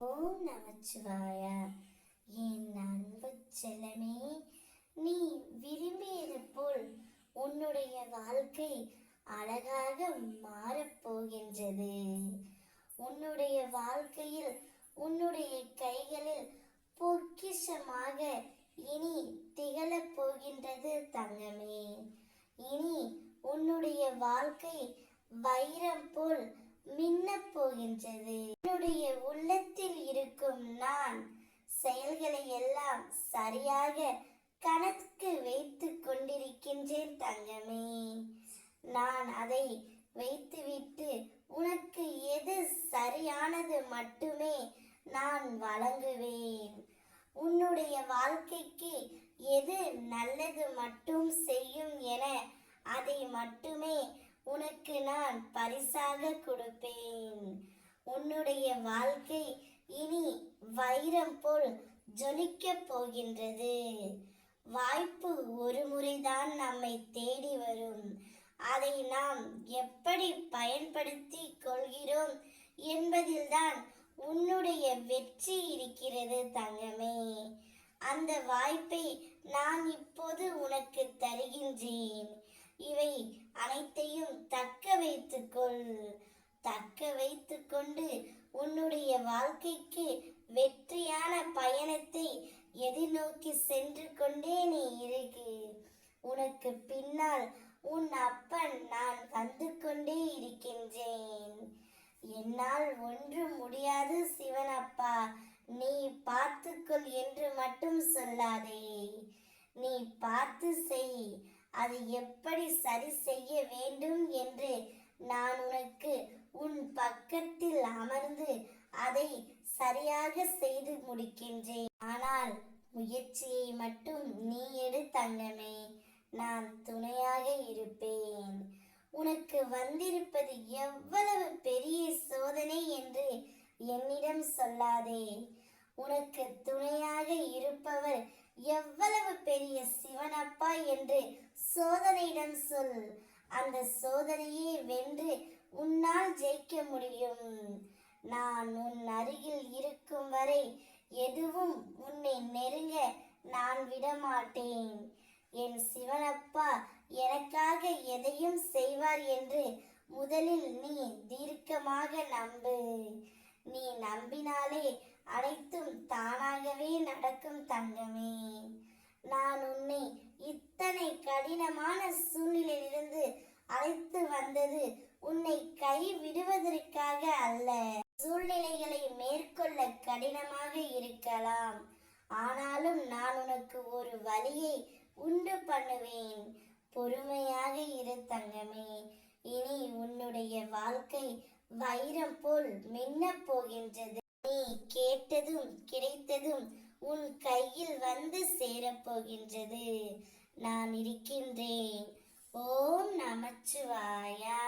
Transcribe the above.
ஓம் நமச்சிவாய என் அன்பு செல்லமே நீ விரும்பியது போல் உன்னுடைய வாழ்க்கை அழகாக மாறப்போகின்றது உன்னுடைய வாழ்க்கையில் உன்னுடைய கைகளில் பொக்கிஷமாக இனி திகழப் போகின்றது தங்கமே. இனி உன்னுடைய வாழ்க்கை வைரம் போல் மின்னப் போகின்றது என்னுடைய உள்ளத்தில் இருக்கும் நான் செயல்களை எல்லாம் சரியாக கணக்கு வைத்துக் கொண்டிருக்கின்றேன் தங்கமே. நான் அதை வைத்துவிட்டு உனக்கு எது சரியானது மட்டுமே நான் வழங்குவேன். உன்னுடைய வாழ்க்கைக்கு எது நல்லது மட்டும் செய்யும் என அதை மட்டுமே உனக்கு நான் பரிசாக கொடுப்பேன். உன்னுடைய வாழ்க்கை இனி வைரம் போல் ஜொலிக்கப் போகின்றது. வாய்ப்பு ஒரு முறைதான் நம்மை தேடி வரும். அதை நாம் எப்படி பயன்படுத்தி கொள்கிறோம் என்பதில்தான் உன்னுடைய வெற்றி இருக்கிறது தங்கமே. அந்த வாய்ப்பை நான் இப்போது உனக்கு தருகின்றேன். இவை அனைத்தையும் தக்க வைத்துக்கொள் தக்க வைத்து கொண்டு உன்னுடைய வாழ்க்கைக்கு வெற்றியான பயணத்தை எதிர்நோக்கி சென்று கொண்டே நீ இருக்கு. உனக்கு பின்னால் உன் அப்பன் நான் வந்து கொண்டே இருக்கின்றேன். என்னால் ஒன்றும் முடியாது சிவனப்பா நீ பார்த்துக்கொள் என்று மட்டும் சொல்லாதே. நீ பார்த்து செய் அது எப்படி சரி செய்ய வேண்டும் என்று நான் உனக்கு பக்கத்தில் அமர்ந்து அதை சரியாக செய்து முடிக்கின்றேன். ஆனால் முயற்சியை மட்டும் நீ எடு தங்கமே நான் துணையாக இருப்பேன். உனக்கு வந்திருப்பது எவ்வளவு பெரிய சோதனை என்று என்னிடம் சொல்லாதே. உனக்கு துணையாக இருப்பவர் எவ்வளவு பெரிய சிவனப்பா என்று சோதனையிடம் சொல். அந்த சோதனையை வென்று உன்னால் ஜெயிக்க முடியும். நான் உன் அருகில் இருக்கும் வரை எதுவும் உன்னை நெருங்க நான் விடமாட்டேன். என் சிவனப்பா எனக்காக எதையும் செய்வார் என்று முதலில் நீ தீர்க்கமாக நம்பு. நீ நம்பினாலே அனைத்தும் தானாகவே நடக்கும் தங்கமே. நான் உன்னை இத்தனை கடினமான சூழ்நிலையிலிருந்து அழைத்து வந்தது உன்னை கை விடுவதற்காக அல்ல. சூழ்நிலைகளை மேற்கொள்ள கடினமாக இருக்கலாம். ஆனாலும் நான் உனக்கு ஒரு வழியை உண்டு பண்ணுவேன். பொறுமையாக இரு தங்கமே. இனி உன்னுடைய வாழ்க்கை வைரம் போல் மின்னப் போகின்றது. நீ கேட்டதும் கிடைத்ததும் உன் கையில் வந்து சேரப்போகின்றது நான் இருக்கின்றேன். ஓம் நமச்சிவாயா.